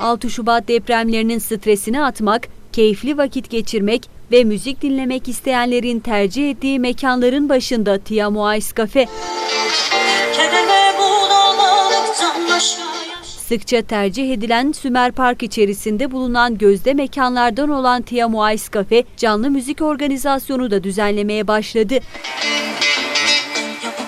6 Şubat depremlerinin stresini atmak, keyifli vakit geçirmek ve müzik dinlemek isteyenlerin tercih ettiği mekanların başında Tiamo Ice Cafe. Sıkça tercih edilen Sümer Park içerisinde bulunan gözde mekanlardan olan Tiamo Ice Cafe, canlı müzik organizasyonu da düzenlemeye başladı. Ya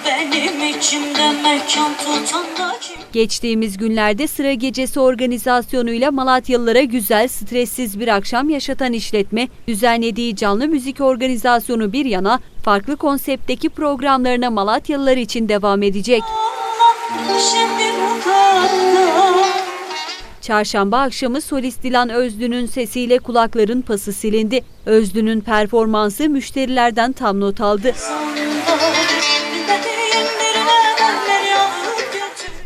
benim içimde mekan tutan da kim? Geçtiğimiz günlerde sıra gecesi organizasyonuyla Malatyalılara güzel, stressiz bir akşam yaşatan işletme, düzenlediği canlı müzik organizasyonu bir yana, farklı konseptteki programlarına Malatyalılar için devam edecek. Çarşamba akşamı solist Dilan Özlü'nün sesiyle kulakların pası silindi. Özlü'nün performansı müşterilerden tam not aldı. Dediğin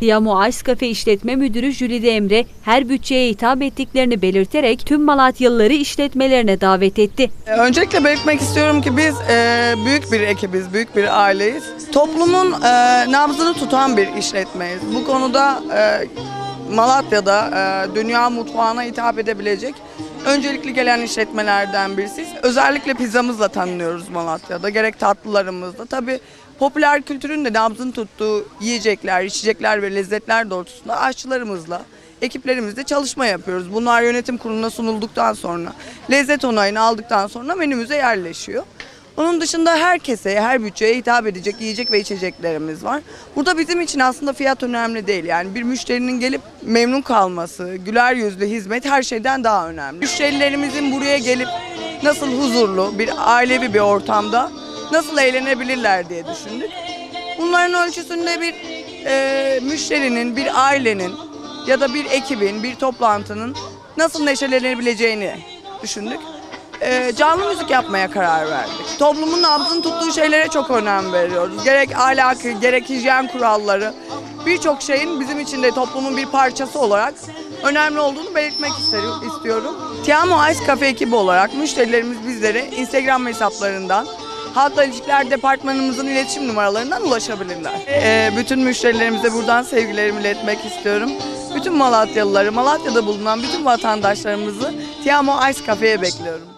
Tiamo Ice Cafe işletme müdürü Jülide Emre her bütçeye hitap ettiklerini belirterek tüm Malatyalıları işletmelerine davet etti. E, Öncelikle belirtmek istiyorum ki biz e, büyük bir ekibiz, büyük bir aileyiz. Toplumun e, nabzını tutan bir işletmeyiz. Bu konuda e, Malatya'da e, dünya mutfağına hitap edebilecek öncelikli gelen işletmelerden birisiyiz. Özellikle pizzamızla tanınıyoruz Malatya'da, gerek tatlılarımızla. Tabii popüler kültürün de nabzını tuttuğu yiyecekler, içecekler ve lezzetler doğrultusunda aşçılarımızla, ekiplerimizle çalışma yapıyoruz. Bunlar yönetim kuruluna sunulduktan sonra, lezzet onayını aldıktan sonra menümüze yerleşiyor. Onun dışında herkese, her bütçeye hitap edecek yiyecek ve içeceklerimiz var. Burada bizim için aslında fiyat önemli değil. Yani bir müşterinin gelip memnun kalması, güler yüzlü hizmet her şeyden daha önemli. Müşterilerimizin buraya gelip nasıl huzurlu, bir ailevi bir ortamda nasıl eğlenebilirler diye düşündük. Bunların ölçüsünde bir e, müşterinin, bir ailenin ya da bir ekibin, bir toplantının nasıl neşelenebileceğini düşündük. E, canlı müzik yapmaya karar verdik. Toplumun nabzını tuttuğu şeylere çok önem veriyoruz. Gerek ahlakı, gerek hijyen kuralları, birçok şeyin bizim için de toplumun bir parçası olarak önemli olduğunu belirtmek isterim, istiyorum. Tiamo Ice Cafe ekibi olarak müşterilerimiz bizlere Instagram hesaplarından Halkla İlişkiler Departmanımızın iletişim numaralarından ulaşabilirler. Ee, bütün müşterilerimize buradan sevgilerimi iletmek istiyorum. Bütün Malatyalıları, Malatya'da bulunan bütün vatandaşlarımızı Tiamo Ice Cafe'ye bekliyorum.